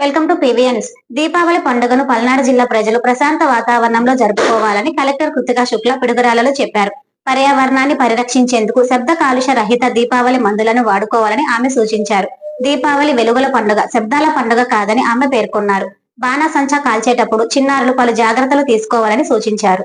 Welcome to పివియన్స్ Deepavali పండుగను పల్నాడు జిల్లా ప్రజలు ప్రశాంత వాతావరణంలో జరుపుకోవాలని కలెక్టర్ కృతికా శుక్ల పిడుగురాలలో చెప్పారు. పర్యావరణాన్ని పరిరక్షించేందుకు శబ్ద కాలుష్య రహిత దీపావళి మందులను వాడుకోవాలని ఆమె సూచించారు. దీపావళి వెలుగుల పండుగ శబ్దాల పండుగ కాదని ఆమె పేర్కొన్నారు. బాణాసంచా కాల్చేటప్పుడు చిన్నారులు పలు జాగ్రత్తలు తీసుకోవాలని సూచించారు.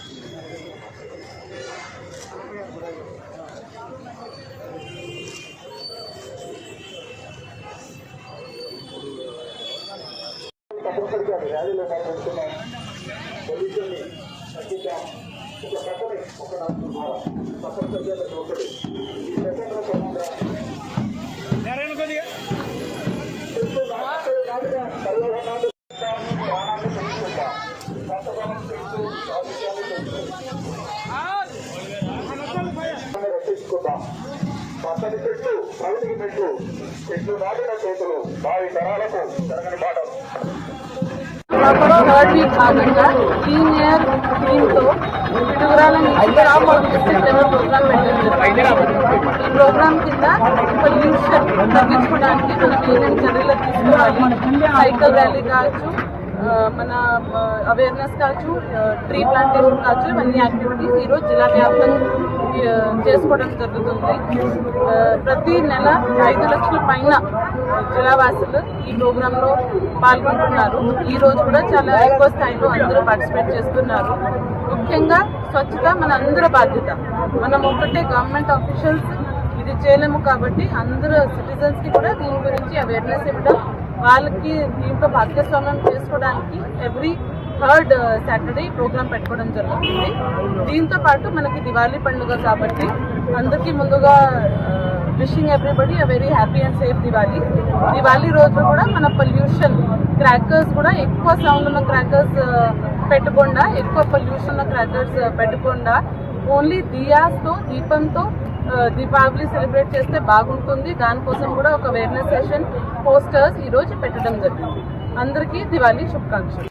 తప్పనిసరిగా ర్యాలీలో పాల్గొంటున్నాం. పొల్యూషన్ని తగ్గిద్దాం ఒక కథని ఒక తప్పనిసరిగా ప్రగతికి మెట్లు చెట్లు నాటిన చేతులు భావి తరాలకు జరగని పాఠం థర్డ్ వీక్ భాగంగా క్లీన్ ప్రోగ్రామ్ పెట్టారు ఈ ప్రోగ్రామ్ కింద పొల్యూషన్ తగ్గించుకోవడానికి మనం ఏమేమి చర్యలు తీసుకోవాలి సైకిల్ ర్యాలీ కావచ్చు మన అవేర్నెస్ కావచ్చు ట్రీ ప్లాంటేషన్ కావచ్చు ఇవన్నీ యాక్టివిటీస్ ఈరోజు జిల్లా వ్యాప్తంగా చేసుకోవడం జరుగుతుంది. ప్రతి నెల ఐదు లక్షల పైన జిల్లావాసులు ఈ ప్రోగ్రాంలో పాల్గొంటున్నారు. ఈ రోజు కూడా చాలా ఎక్కువ స్థాయిలో అందరూ పార్టిసిపేట్ చేస్తున్నారు. ముఖ్యంగా స్వచ్ఛత మన అందరి బాధ్యత. మనం ఒకటే గవర్నమెంట్ ఆఫీషియల్స్ ఇది చేయలేము కాబట్టి అందరూ సిటిజన్స్కి కూడా దీని గురించి అవేర్నెస్ ఇవ్వడం వాళ్ళకి దీంట్లో భాగస్వామ్యం చేసుకోవడానికి ఎవ్రీ థర్డ్ సాటర్డే ప్రోగ్రామ్ పెట్టుకోవడం జరుగుతుంది. దీంతో పాటు మనకి దివాళీ పండుగ కాబట్టి అందరికీ ముందుగా wishing everybody uh very happy and safe Diwali. Diwali రోజు కూడా మన పొల్యూషన్ క్రాకర్స్ కూడా ఎక్కువ సౌండ్ ఉన్న క్రాకర్స్ పెట్టకుండా ఎక్కువ పొల్యూషన్ ఉన్న క్రాకర్స్ పెట్టకుండా ఓన్లీ దియాస్తో దీపంతో దీపావళి సెలబ్రేట్ చేస్తే బాగుంటుంది. దానికోసం కూడా ఒక అవేర్నెస్ సెషన్ పోస్టర్స్ ఈ రోజు పెట్టడం జరిగింది. అందరికీ దివాళీ శుభాకాంక్షలు.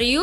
మరియు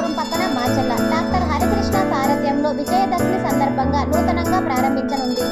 Vijayadashami సందర్భంగా నూతనంగా ప్రారంభించనుంది.